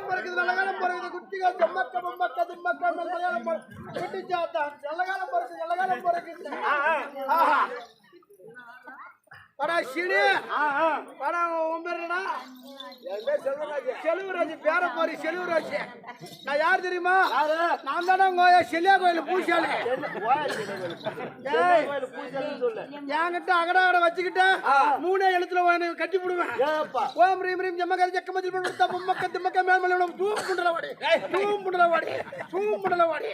காலம் பிறகுது நல்ல காலம் பிறகுது குட்டிகள் செம்மக்க மம்மக்க திம்மக்க நல்ல காலம் பிறகு குட்டி சாத்தான் நல்ல பிறகு நல்ல பிறகு ஆஹா. பேர் என்னடா? என் பேர் செல்வராஜ். செல்வராஜ் பேர பாரு செல்வராஜ். நான் யார் தெரியுமா? நான் தானே உங்க செல்லியா கோயில் பூசாலி. என்கிட்ட அகட அகட வச்சுக்கிட்ட மூணே எழுத்துல கட்டி ஏப்பா. ஓம் ரீம் ரீம் ஜம்மகரி ஜக்கமதி பண்ணுறா பொம்மக்க திம்மக்க மேல்மலை தூம் புண்டல வாடி. தூம் புண்டல வாடி. தூம் புண்டல வாடி.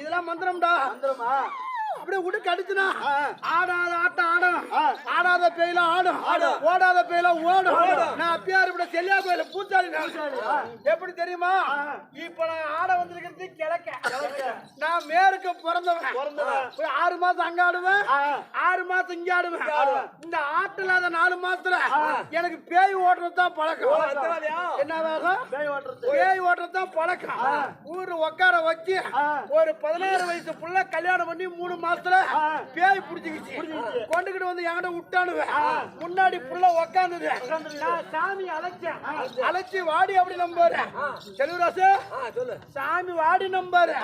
இதெல்லாம் மந்திரம்டா. வந்துருமா? அப்படியே விட்டு கடிச்சுனா. ஆ. ஆடாத ஆட்டம் ஆடும். ஆடாத பேயில ஆடும். ஓடாத பேயில ஓடும். நான் அப்பயார் இப்படி செல்லியா கோயில பூச்சாலி நான். எப்படி தெரியுமா? இப்ப நான் ஆட வந்திருக்கிறது கிழக்க. நான் மேற்கு பிறந்தவன். ஆறு மாசம் அங்க ஆடுவேன். ஆறு மாசம் இங்க ஆடுவேன். இந்த அந்த நாலு மாசத்துல எனக்கு பேய் ஓட்டுறது தான் பழக்கம் என்ன வேகம்? பேய் ஓட்டுறது. தான் பழக்கம். ஊரு உட்கார வச்சு. ஒரு பதினாறு வயசு புள்ள கல்யாணம் பண்ணி மூணு மாசத்துல. பேய் புடிச்சுக்கிச்சு. கொண்டுகிட்டு வந்து என்கிட்ட விட்டானுவேன் முன்னாடி புள்ள உக்காந்துது. சாமி அழைச்சேன். அழைச்சி வாடி அப்படி நம்பாரு. செல்வராசு சாமி வாடி நம்பாரு.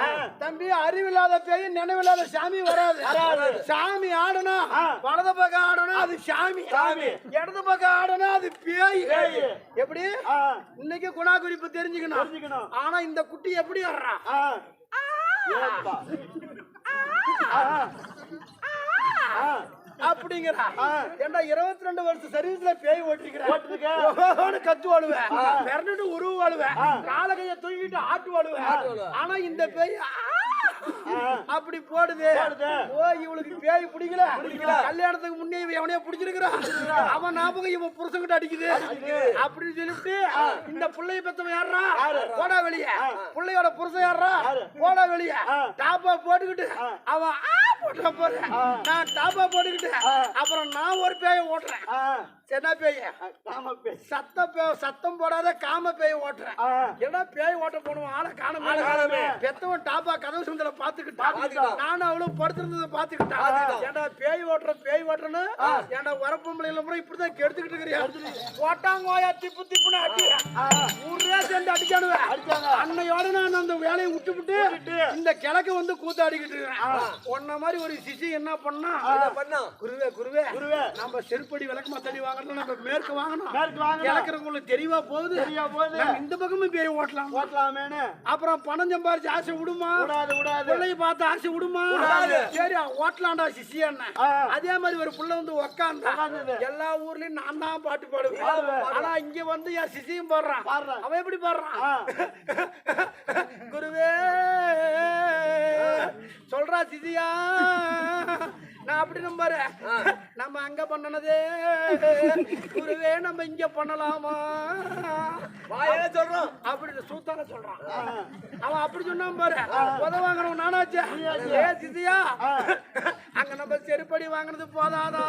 தம்பி அறிவில்லாத பேய் நினைவில்லாத சாமி வராது. சாமி ஆடணும் வலது பக்கம் அது சாமி. சாமி. இடது பக்கம் ஆடணும் அது பேய். எப்படி? இன்னைக்கு குணா குறிப்பு தெரிஞ்சுக்கணும். ஆனா இந்த குட்டி எப்படி ஆ. அப்படிங்கிறா. ஏண்டா இருபத்தி ரெண்டு வருஷம் சர்வீஸ்ல பேய் ஓட்டிருக்கிறேன் கத்து வாழுவேன் மிரண்டு உருவு வாழுவேன் ஆட்டு வாழுவேன் ஆனா இந்த பேய்! அப்படி போடுது. ஓ இவளுக்கு பேய் பிடிக்கல. கல்யாணத்துக்கு முன்னே இவன் எவனையோ பிடிச்சிருக்கிறான். அவன் ஞாபகம் இவன் புருஷன்கிட்ட அடிக்குது. அப்படின்னு சொல்லிட்டு இந்த புள்ளைய பெத்தவன் யாரா? போடா வெளிய. புள்ளையோட புருஷன் யாரா? போடா வெளிய. டாப்பா போட்டுக்கிட்டு அவன் ஆ போட்டுற போற நான் டாப்பா போட்டுக்கிட்டு அப்புறம் நான் ஒரு பேய ஓட்டுறேன். என்ன பேய ஆமா பேய். சத்த பே சத்தம் போடாத காம பேய ஓட்டுறேன். ஏன்னா பேய் ஓட்ட போனவன் ஆளை காணமே. பெத்தவன் டாப்பா கதவு சுந்தர பாத்துக்கிட்டான் நானும் அவளும் படுத்திருந்ததை பாத்துக்கிட்டான் ஏன்டா பேய் ஓட்டுற பேய் ஓட்டுறன்னு ஏன்டா வரப்பொம்பளையில முறை இப்படிதான் கெடுத்துக்கிட்டு இருக்கிறியா? போட்டாங்கோயா திப்பு திப்புன்னு அடி. ஊரே சேர்ந்து அடிச்சாங்க. அன்னையோட நான் அந்த வேலையை விட்டுவிட்டு இந்த கிழக்கு வந்து கூத்தாடிக்கிட்டு இருக்கிறேன். உன்ன மாதிரி ஒரு சிசி என்ன பண்ணா? பண்ணா. குருவே குருவே. குருவே. நம்ம செருப்படி விளக்கமா தடி வாங்கணும் நம்ம மேற்கு வாங்கணும் மேற்கு வாங்கணும். கிழக்குறவங்களுக்கு தெரியவா போகுது சரியா போகுது. இந்த பக்கமும் பேய் ஓட்டலாம் ஓட்டலாமேன்னு. அப்புறம் பணம் சம்பாரிச்சு ஆசை விடுமா விடாது, விடாது. பிள்ளைய பார்த்து ஆசை விடுமா. சரி ஓட்டலாம்டா சிசியண்ண ஆ. அதே மாதிரி ஒரு புள்ள வந்து உக்காந்தா. எல்லா ஊர்லயும் நான் தான் பாட்டு பாடுவேன். ஆனா இங்க வந்து என் சிசியும் பாடுறான். அவன் எப்படி பாடுறான். குருவே சொல்றா சிசியா நான் அப்படி நம்பாரு. நம்ம அங்க பண்ணனதே. குருவே நம்ம இங்க பண்ணலாமா? வாயில சொல்றோம். அப்படி சூத்தான சொல்றான். அவன் அப்படி சொன்னான் பாரு. உத வாங்கணும் நானாச்சு. ஏ சித்தியா அங்க நம்ம செருப்படி வாங்கினது போதாதா?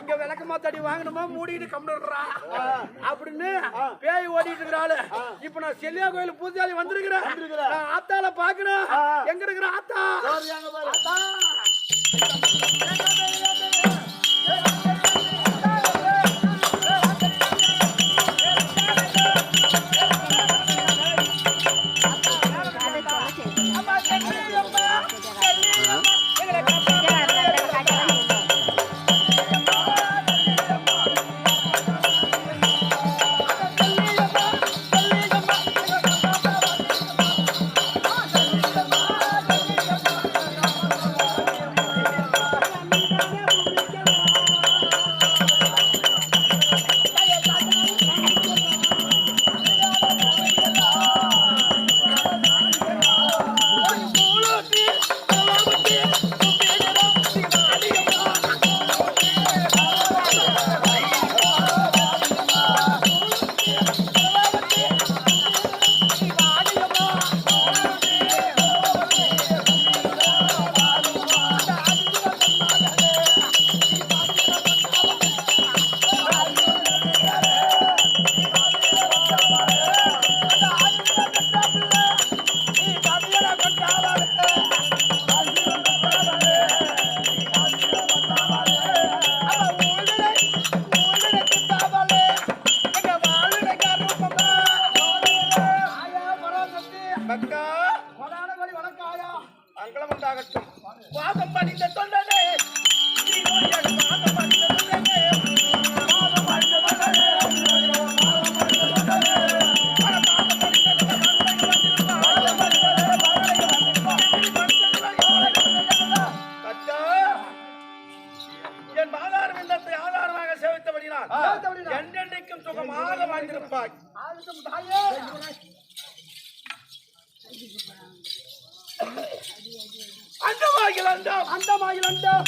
இங்க விளக்கமா தடி வாங்கணுமா? மூடிட்டு கம்மிடுறா அப்படின்னு பேய் ஓடிட்டு இருக்கிறாள். இப்ப நான் செல்லியா கோயில் பூஜாரி வந்திருக்கிறேன். ஆத்தால பாக்குறேன் எங்க இருக்கிற ஆத்தா? சோறு பாரு. ஆத்தா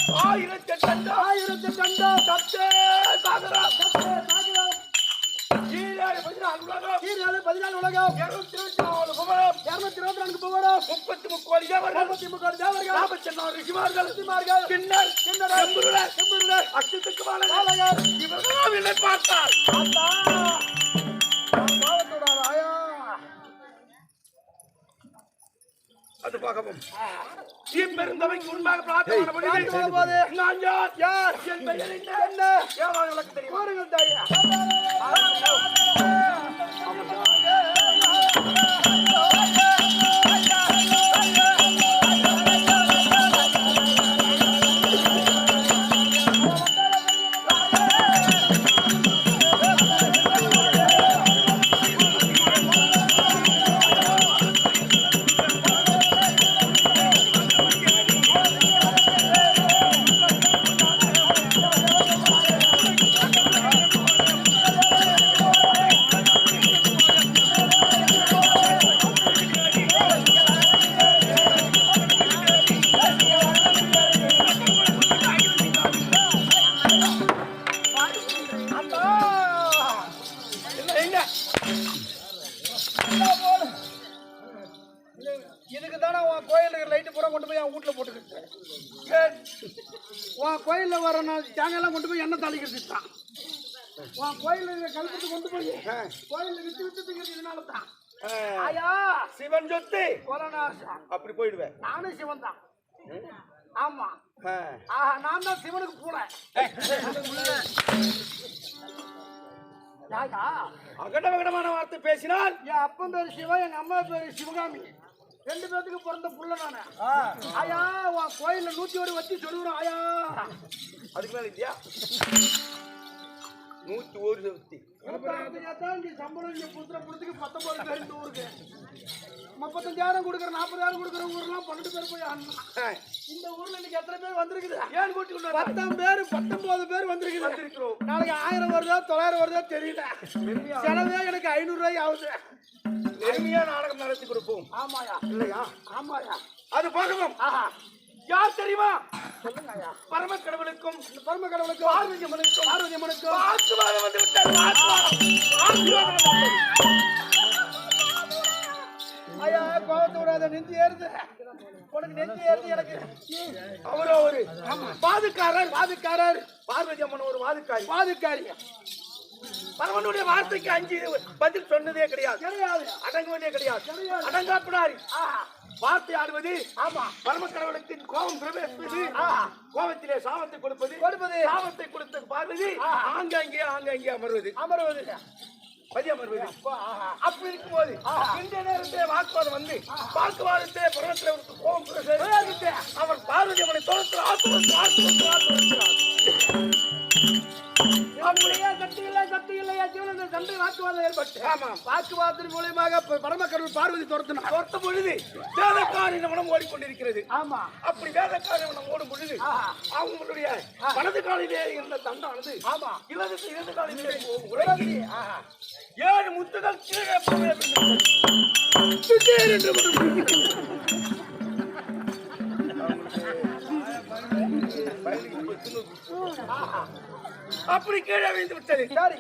ஆயிரத்தி எட்டு ஆயிரத்தி அண்டம் சத்தே சாகரம் சத்தே சாகரம். கீழே பதினாலு உலகம். இருநூத்தி இருபத்தி நாலு குமரம் இருநூத்தி இருபத்தி நான்கு புகழும். முப்பத்தி முக்கோடி தேவர்கள். முப்பத்தி முக்கோடி தேவர்கள். நாற்பத்தி ரிஷிமார்கள். ரிஷிமார்கள், கிண்ணர் கிண்ணர், செம்புருளர். செம்புருளர், அச்சுத்துக்கு வாழகர் பாலகர், இவர்களாம் என்னை பார்த்தார். பாவத்தோட ஆயா. அது பார்க்கவும் இப்பெருந்தவைக்கு உண்மையாக பிரார்த்தனை போது. நான் யார் யார்? என் பெயர் என்ன? ஏவாள் விளக்கு தெரியுமா? பாருங்கள் தாயே. இதுக்கு தானே உன் கோயிலுக்கு லைட்டு பூரா கொண்டு போய் அவன் வீட்டுல போட்டுக்கிட்டு? உன் கோயில்ல வர நான் தேங்காய்லாம் கொண்டு போய் எண்ணெய் தாளிக்கிறது தான். உன் கோயில்ல கழுப்பத்து கொண்டு போய் கோயில்ல வித்து வித்து திங்கிறதுனால தான். ஆயா. சிவன் சொத்து. அப்படி போயிடுவேன். நானும் சிவன் தான். ஆமா. ஆஹா நான் தான் சிவனுக்கு பூனை. அகட வகடமான வார்த்தை பேசினால் என் அப்பன் பேரு சிவா எங்க அம்மா பேரு சிவகாமி. ரெண்டு பேத்துக்கு பிறந்த புள்ள நானு. ஆயா உன் கோயில்ல நூத்தி ஒரு வச்சு சொல்லுறோம் ஆயா. அதுக்கு மேல இல்லையா? நூத்தி ஒரு இங்க சம்பளம் இங்க புதுசுல புடுத்துக்கு பத்தொன்பது பேர் இந்த ஊருக்கு. முப்பத்தஞ்சாயிரம் கொடுக்குற நாற்பதாயிரம் கொடுக்குற ஊர்லாம் பன்னெண்டு பேர் போய் ஆடணும். இந்த ஊர்ல இன்னைக்கு எத்தனை பேர் வந்திருக்குது? ஏன் கூட்டி கொண்டு வந்தார்? பத்தாம் பேர் பத்தொன்பது பேர் வந்திருக்குது. வந்திருக்கிறோம். நாளைக்கு ஆயிரம் வருதா தொள்ளாயிரம் வருதா தெரியல. செலவே எனக்கு ஐநூறு ரூபாய் ஆகுது. எளிமையா நாடகம் நடத்தி கொடுப்போம். ஆமாயா இல்லையா? ஆமாயா அது பார்க்கவும் ஆஹா. யார் தெரியுமா? பரம கடவுளுக்கும் இந்த பரம கடவுளுக்கு பார்வதி அம்மனுக்கும் பார்வதி அம்மனுக்கு ஆசீர்வாதம் வந்து விட்டது ஆசீர்வாதம். ஐயா விடாத நெஞ்சு ஏறுது. உனக்கு நெஞ்சு ஏறுது எனக்கு. அவரு அவரு பாதுக்காரர் வாதுக்காரர். பார்வதி அம்மன் ஒரு வாதுக்காரி. வாதுக்காரி. பரமனுடைய வார்த்தைக்கு அஞ்சு பதில் சொன்னதே கிடையாது. கிடையாது. அடங்குவதே கிடையாது. அடங்காப்பிடாரி வார்த்தை ஆடுவது ஆமா. பரம கடவுளுக்கு கோபம் பிரவேசிப்பது கோபத்திலே சாபத்தை கொடுப்பது கொடுப்பது. சாபத்தை கொடுத்த பார்வதி ஆங்காங்கே ஆங்காங்கே அமர்வது. அமர்வது. அப்படி இருக்கும்போது இந்த நேரத்திலே வாக்குவாதம் வந்து வாக்குவாதத்திலே பரமத்திலே ஒரு கோபம் அவர் பார்வதி அவனை தோற்று ஆத்துவத்து ஆத்துவத்து ஆத்துவத்து அப்படியே சக்தி இல்லை சக்தி இல்லையா சண்டை வாக்குவாதம் ஏற்பட்டு ஆமாம். வாக்குவாதத்தின் மூலியமாக ப- பரமக்கடவுள் பார்வதி துரத்தினா தோற்ற பொழுது வேதக்காரி மனம் ஓடிக்கொண்டிருக்கிறது. ஆமா. அப்படி வேதக்காரி மனம் ஓடும் பொழுது அவங்களுடைய வலது காலிலே இருந்த தண்டானது ஆமா. இடது இடது காலிலே உலகி ஏழு முத்துகள் கீழே என்று அப்படி கீழே விழுந்து விட்டது. சரி.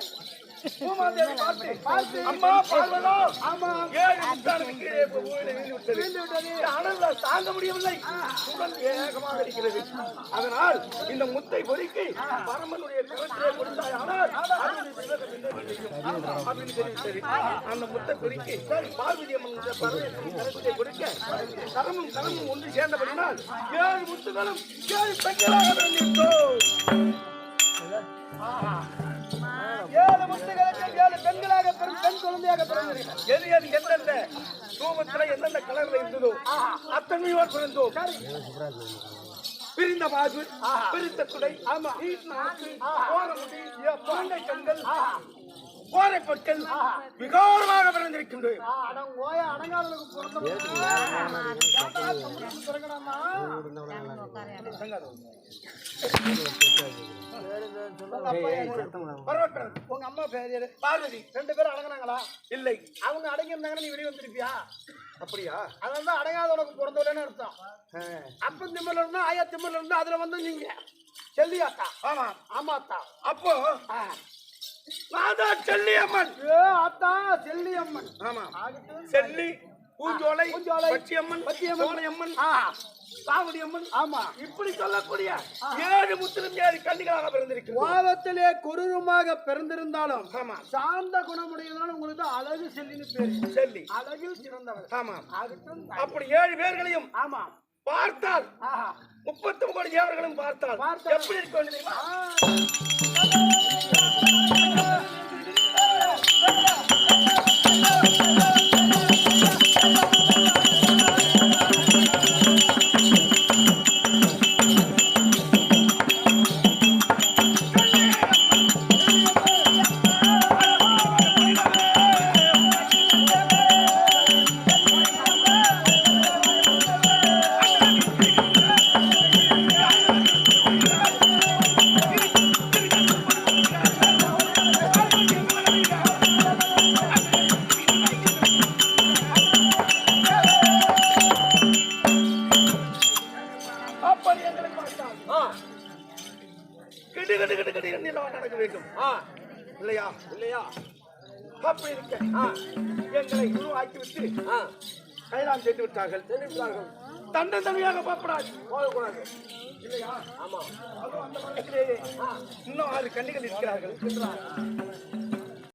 பூமாதேவி பார்த்து பார்த்து. அம்மா பார்வதோ. ஆமா ஏழு முத்தானது கீழே போய் விழுந்து விட்டது? விழுந்து விட்டது. இந்த அனல் தாங்க முடியவில்லை. உடல் வேகமாக இருக்கிறது. அதனால் இந்த முத்தை பொறுக்கி பரமனுடைய கரத்திலே கொடுத்தாய். ஆனால். அப்படின்னு அந்த முத்தை பொறுக்கி பார்வதி அம்மன் கரத்திலே கொடுக்க கரமும் கரமும் ஒன்று சேர்ந்தபடினால் ஏழு முத்துகளும் ஏழு பெண்களாக. ஏழு முத்துகளுக்கு ஏழு பெண்களாக பிறந்து பெண் குழந்தையாக பிறந்திருக்கிறார் எது எது எந்தெந்த ரூபத்துல எந்தெந்த கலர்ல இருந்ததோ அத்தனையோர் பிறந்தோம். பிரிந்த மாது பிரித்த துடை ஆமா. கோரமுடி பாண்டை கண்கள் கோரை பொற்கள் விகாரமாக பிறந்திருக்கின்றோம். அடங்காதலுக்கு பிறந்த உங்க அம்மா பேர்? பார்வதி. ரெண்டு பேரும் அடங்குனாங்களா? இல்லை. அவங்க அடங்கி இருந்தாங்கன்னா நீ வெளியே வந்திருப்பியா? அப்படியா? அதனால தான் அடங்காத உனக்கு பிறந்தவளேன்னு அர்த்தம். அப்ப திம்மல இருந்தா ஆயா திம்மல இருந்தா அதுல வந்து நீங்க. செல்லியாத்தா ஆமா. ஆமா அத்தா. அப்போ? செல்லியம்மன் ஏ அத்தா செல்லி அம்மன். ஆமா. செல்லி பூஞ்சோலை பூஞ்சோலை, பச்சியம்மன் பச்சையம்மன். சோலையம்மன். ஆ, சாவடி அம்மன் ஆமா. இப்படி சொல்லக்கூடிய ஏழு முத்திலும் ஏழு கன்னிகளாக பிறந்திருக்கிறோம் வாதத்திலே குரூரமாக பிறந்திருந்தாலும் ஆமா. சாந்த குணமுடையதால் உங்களுக்கு அழகு செல்லின்னு பேரு. செல்லி. அழகில் சிறந்தவர் ஆமா. அப்படி ஏழு பேர்களையும் ஆமா. பார்த்தால் முப்பத்தி கோடி தேவர்களும் பார்த்தால். எப்படி இருக்க வேண்டியது வேண்டும். இல்லையா? இல்லையா? அப்படி இருக்க. எங்களை உருவாக்கி விட்டு கைலாம் சென்று விட்டார்கள். சென்று விட்டார்கள் தண்டன் தனியாக பார்ப்படாது போகக்கூடாது. இல்லையா? ஆமா. இன்னும் ஆறு கண்ணிகள் இருக்கிறார்கள்.